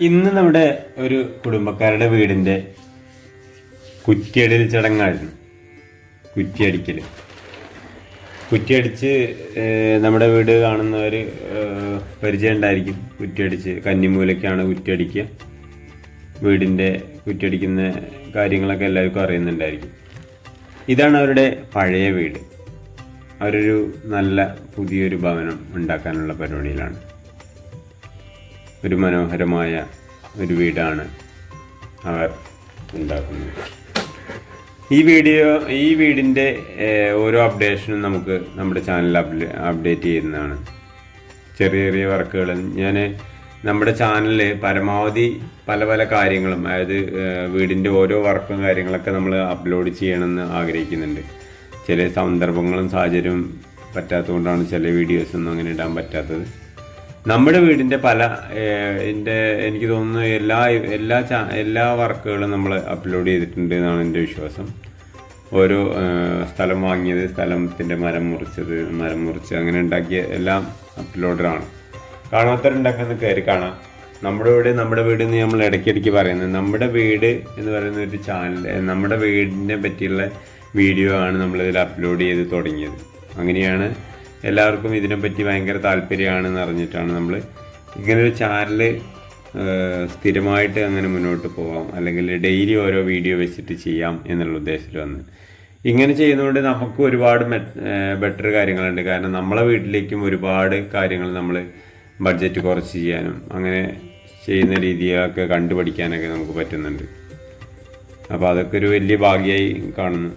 ഇന്ന് നമ്മുടെ ഒരു കുടുംബക്കാരുടെ വീടിന്റെ കുറ്റിയടിൽ ചടങ്ങായിരുന്നു. കുറ്റിയടിക്കൽ കുറ്റിയടിച്ച് നമ്മുടെ വീട് കാണുന്നവർ പരിചയം ഉണ്ടായിരിക്കും. കുറ്റിയടിച്ച് കന്നിമൂലയ്ക്കാണ് കുറ്റിയടിക്കുക. വീടിന്റെ കുറ്റിയടിക്കുന്ന കാര്യങ്ങളൊക്കെ എല്ലാവർക്കും അറിയുന്നുണ്ടായിരിക്കും. ഇതാണ് അവരുടെ പഴയ വീട്. അവരൊരു നല്ല പുതിയൊരു ഭവനം ഉണ്ടാക്കാനുള്ള പരിപാടിയിലാണ്. ഒരു മനോഹരമായ ഒരു വീടാണ് അവർ ഉണ്ടാക്കുന്നത്. ഈ വീഡിയോ ഈ വീടിന്റെ ഓരോ അപ്ഡേഷനും നമുക്ക് നമ്മുടെ ചാനൽ അപ്ഡേറ്റ് ചെയ്യുന്നതാണ്. ചെറിയ ചെറിയ വർക്കുകൾ. ഞാൻ നമ്മുടെ ചാനലിൽ പരമാവധി പല പല കാര്യങ്ങളും അതായത് വീടിന്റെ ഓരോ വർക്കും കാര്യങ്ങളൊക്കെ നമ്മൾ അപ്ലോഡ് ചെയ്യണമെന്ന് ആഗ്രഹിക്കുന്നുണ്ട്. ചില സന്ദർഭങ്ങളും സാഹചര്യവും പറ്റാത്തതുകൊണ്ടാണ് ചില വീഡിയോസൊന്നും അങ്ങനെ ഇടാൻ പറ്റാത്തത്. നമ്മുടെ വീടിന്റെ പല എന്റെ എനിക്ക് തോന്നുന്നു എല്ലാ എല്ലാ എല്ലാ വർക്കുകളും നമ്മൾ അപ്ലോഡ് ചെയ്തിട്ടുണ്ട് എന്നാണ് എന്റെ വിശ്വാസം. ഓരോ സ്ഥലം വാങ്ങിയത് സ്ഥലത്തിന്റെ മരം മുറിച്ചത് മരം മുറിച്ച് അങ്ങനെ ഉണ്ടാക്കിയ എല്ലാം അപ്ലോഡറാണ് കാണാത്തവരുണ്ടാക്കുന്ന കയറി കാണാം. നമ്മുടെ വീട് നമ്മുടെ വീട് എന്ന് നമ്മൾ ഇടയ്ക്കിടയ്ക്ക് പറയുന്നത്. നമ്മുടെ വീട് എന്ന് പറയുന്ന ഒരു ചാനൽ നമ്മുടെ വീടിനെ പറ്റിയുള്ള വീഡിയോ ആണ് നമ്മളിതിൽ അപ്ലോഡ് ചെയ്ത് തുടങ്ങിയത്. അങ്ങനെയാണ് എല്ലാവർക്കും ഇതിനെപ്പറ്റി ഭയങ്കര താല്പര്യമാണെന്ന് അറിഞ്ഞിട്ടാണ് നമ്മൾ ഇങ്ങനൊരു ചാനൽ സ്ഥിരമായിട്ട് അങ്ങനെ മുന്നോട്ട് പോകാം അല്ലെങ്കിൽ ഡെയിലി ഓരോ വീഡിയോ വെച്ചിട്ട് ചെയ്യാം എന്നുള്ള ഉദ്ദേശത്തിൽ വന്ന്. ഇങ്ങനെ ചെയ്യുന്നതുകൊണ്ട് നമുക്ക് ഒരുപാട് ബെറ്റർ കാര്യങ്ങളുണ്ട്. കാരണം നമ്മളെ വീട്ടിലേക്കും ഒരുപാട് കാര്യങ്ങൾ നമ്മൾ ബഡ്ജറ്റ് കുറച്ച് ചെയ്യാനും അങ്ങനെ ചെയ്യുന്ന രീതിയൊക്കെ കണ്ടുപഠിക്കാനൊക്കെ നമുക്ക് പറ്റുന്നുണ്ട്. അപ്പോൾ അതൊക്കെ ഒരു വലിയ ഭാഗ്യമായി കാണുന്നു.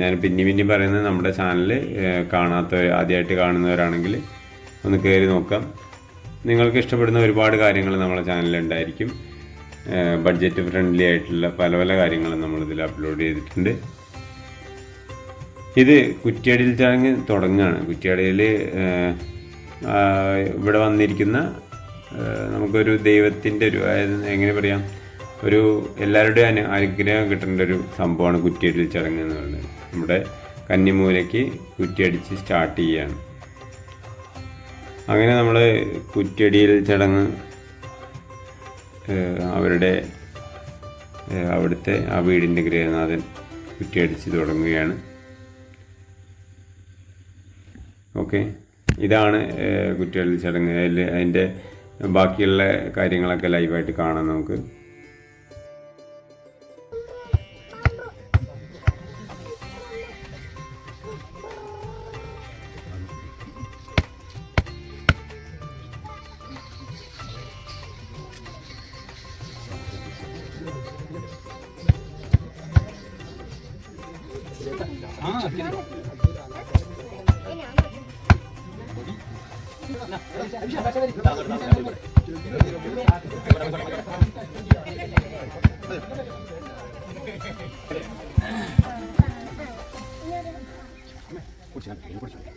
ഞാൻ പിന്നെ പിന്നെ പറയുന്നത് നമ്മുടെ ചാനൽ കാണാത്തവർ ആദ്യമായിട്ട് കാണുന്നവരാണെങ്കിൽ ഒന്ന് കയറി നോക്കാം. നിങ്ങൾക്ക് ഇഷ്ടപ്പെടുന്ന ഒരുപാട് കാര്യങ്ങൾ നമ്മുടെ ചാനലിൽ ഉണ്ടായിരിക്കും ബഡ്ജറ്റ് ഫ്രണ്ട്ലി ആയിട്ടുള്ള പല പല കാര്യങ്ങളും നമ്മളിതിൽ അപ്ലോഡ് ചെയ്തിട്ടുണ്ട്. ഇത് കുറ്റ്യാടിയിൽ ചടങ്ങ് തുടങ്ങുകയാണ് കുറ്റ്യാടിയിൽ ഇവിടെ വന്നിരിക്കുന്ന നമുക്കൊരു ദൈവത്തിന്റെ ഒരു എങ്ങനെ പറയാം? ഒരു എല്ലാവരുടെയും അനു അനുഗ്രഹം കിട്ടേണ്ട ഒരു സംഭവമാണ് കുറ്റിയടിയിൽ ചടങ്ങ് എന്ന് പറയുന്നത്. നമ്മുടെ കന്നിമൂലയ്ക്ക് കുറ്റിയടിച്ച് സ്റ്റാർട്ട് ചെയ്യുകയാണ് അങ്ങനെ നമ്മൾ കുറ്റിയടിയിൽ ചടങ്ങ് അവരുടെ അവിടുത്തെ ആ വീടിന്റെ ഗൃഹനാഥൻ കുറ്റിയടിച്ച് തുടങ്ങുകയാണ്. ഓക്കെ. ഇതാണ് ഏഹ്, കുറ്റിയടിയിൽ ചടങ്ങ്. അതിൽ അതിന്റെ ബാക്കിയുള്ള കാര്യങ്ങളൊക്കെ ലൈവായിട്ട് കാണാം നമുക്ക്. 아, 낀다. കുറച്ച് കണ്ടു കുറച്ച് കണ്ടു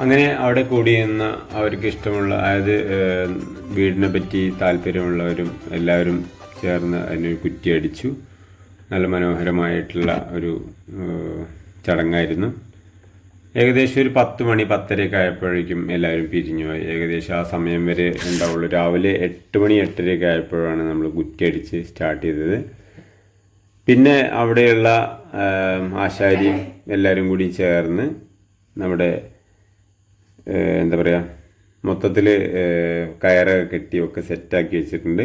അങ്ങനെ അവിടെ കൂടിയെന്ന അവർക്ക് ഇഷ്ടമുള്ള അതായത് വീടിനെ പറ്റി താല്പര്യമുള്ളവരും എല്ലാവരും ചേർന്ന് അതിനൊരു കുറ്റിയടിച്ചു. നല്ല മനോഹരമായിട്ടുള്ള ഒരു ചടങ്ങായിരുന്നു. ഏകദേശം ഒരു പത്ത് മണി പത്തരയൊക്കെ ആയപ്പോഴേക്കും എല്ലാവരും പിരിഞ്ഞു പോയി. ഏകദേശം ആ സമയം വരെ ഉണ്ടാവുള്ളൂ. രാവിലെ എട്ട് മണി എട്ടരയൊക്കെ ആയപ്പോഴാണ് നമ്മൾ കുറ്റിയടിച്ച് സ്റ്റാർട്ട് ചെയ്തത്. പിന്നെ അവിടെയുള്ള ആശാരിയും എല്ലാവരും കൂടി ചേർന്ന് നമ്മുടെ എന്താ പറയുക മൊത്തത്തിൽ കയറൊക്കെ കെട്ടി ഒക്കെ സെറ്റാക്കി വെച്ചിട്ടുണ്ട്.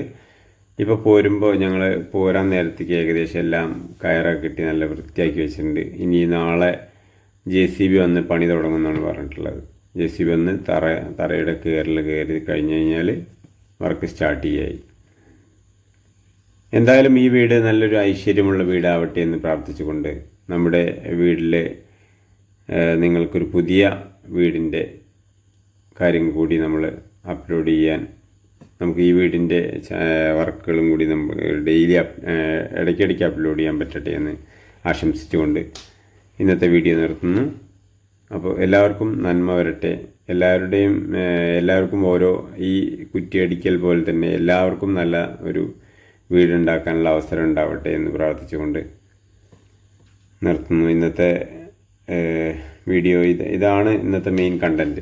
ഇപ്പോൾ പോരുമ്പോൾ ഞങ്ങൾ പോരാൻ നേരത്തേക്ക് ഏകദേശം എല്ലാം കയറൊക്കെ കെട്ടി നല്ല വൃത്തിയാക്കി വെച്ചിട്ടുണ്ട്. ഇനി നാളെ ജെ സി ബി വന്ന് പണി തുടങ്ങുമെന്നാണ് പറഞ്ഞിട്ടുള്ളത്. ജെ സി ബി വന്ന് തറ തറയുടെ കയറിൽ കയറി കഴിഞ്ഞ് കഴിഞ്ഞാൽ വർക്ക് സ്റ്റാർട്ട് ചെയ്യായി. എന്തായാലും ഈ വീട് നല്ലൊരു ഐശ്വര്യമുള്ള വീടാവട്ടെ എന്ന് പ്രാർത്ഥിച്ചുകൊണ്ട് നമ്മുടെ വീട്ടിൽ നിങ്ങൾക്കൊരു പുതിയ വീടിന്റെ കാര്യം കൂടി നമ്മൾ അപ്ലോഡ് ചെയ്യാൻ നമുക്ക് ഈ വീടിന്റെ വർക്കുകളും കൂടി നമ്മൾ ഡെയിലി ഇടയ്ക്കിടയ്ക്ക് അപ്ലോഡ് ചെയ്യാൻ പറ്റട്ടെ എന്ന് ആശംസിച്ചുകൊണ്ട് ഇന്നത്തെ വീഡിയോ നിർത്തുന്നു. അപ്പോൾ എല്ലാവർക്കും നന്മ വരട്ടെ. എല്ലാവരുടെയും എല്ലാവർക്കും ഓരോ ഈ കുറ്റിയടിക്കൽ പോലെ തന്നെ എല്ലാവർക്കും നല്ല ഒരു വീടുണ്ടാക്കാനുള്ള അവസരം ഉണ്ടാവട്ടെ എന്ന് പ്രാർത്ഥിച്ചുകൊണ്ട് നിർത്തുന്നു. ഇന്നത്തെ വീഡിയോ ഇത് ഇതാണ് ഇന്നത്തെ മെയിൻ കണ്ടന്റ്